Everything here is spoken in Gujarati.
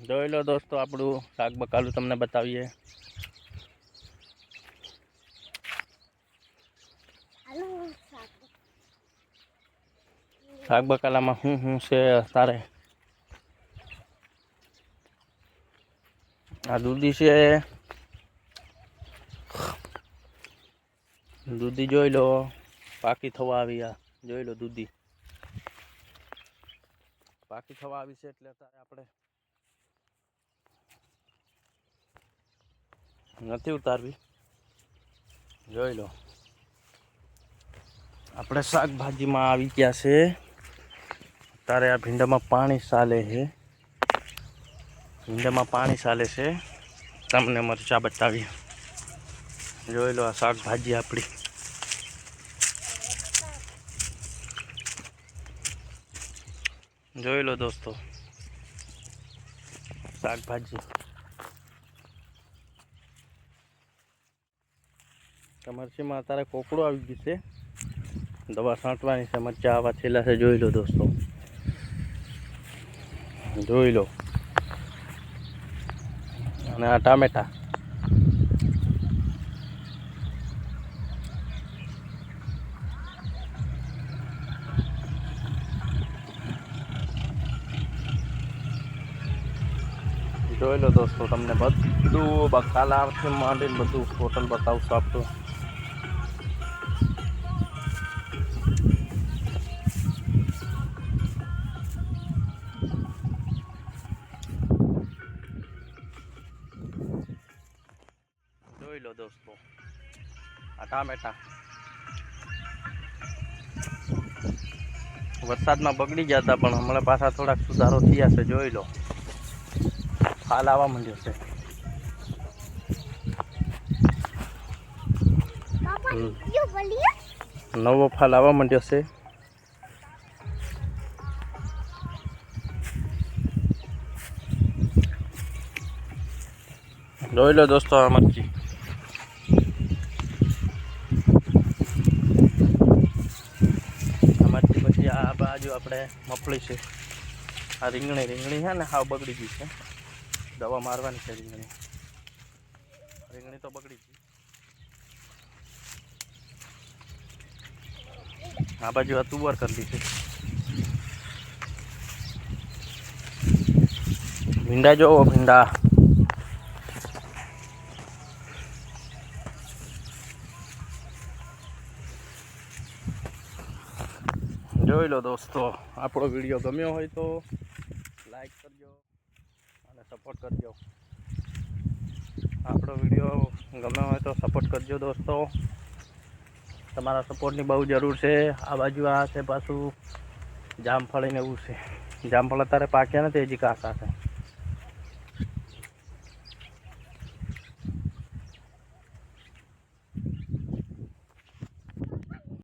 જોઈ લો દોસ્તો, આપણું શાક બકાલું તમને બતાવીએ. શાક બકાલામાં શું શું છે તારે? આ દૂધી છે. દૂધી જોઈ લો, પાકી થવા આવી આ. જોઈ લો દૂધી. પાકી થવા આવી છે એટલે અત્યારે આપણે નથી ઉતારવી. જોઈ લો. આપણે શાકભાજીમાં આવી ગયા છે. તારે આ ભીંડામાં પાણી ચાલે છે. ભીંડામાં પાણી ચાલે છે. તમને મરચાં બતાવીએ. જોઈ લો આ શાકભાજી આપણી. જોઈ લો દોસ્તો. શાકભાજી. મરચીમાં અત્યારે કોકડો આવી ગયું છે. દવા છાંટવાની છે મરચાં આવા છેલ્લા છે, જોઈ લો દોસ્તો. જોઈ લો. અને આ ટામેટા. જોઈ લો દોસ્તો, તમને બધું બકાલાથી માંડીને બધું ટોટલ બતાવશું આપણું જોઈ લો દોસ્તો આ ટામેટા વરસાદમાં બગડી ગયા હતા પણ હમણાં પાછા થોડાક સુધારો થયા છે જોઈ લો. હાલ આવવા માંડ્યો છે. નવો ફાલ આવવા માંડ્યો છે. જોઈ લો દોસ્તો આ મરચી આ મરચી આ બાજુ આપણે મફળી છે. આ રીંગણી રીંગણી છે ને, હાવ બગડી ગઈ છે. દવા મારવાની છે રીંગણી. રીંગણી તો બગડી ગઈ. આ બાજુ આ તુવર કરેલી છે ભીંડા જોવો, ભીંડા. જોઈ લો દોસ્તો, આપણો વીડિયો ગમ્યો હોય તો લાઈક કરજો અને સપોર્ટ કરજો. આપણો વીડિયો ગમ્યો હોય તો સપોર્ટ કરજો દોસ્તો. તમારા સપોર્ટની બહુ જરૂર છે. આ બાજુ આ છે પાછું જામફળ ને એવું છે. જામફળ અત્યારે પાક્યા નથી, હજી કાચા છે.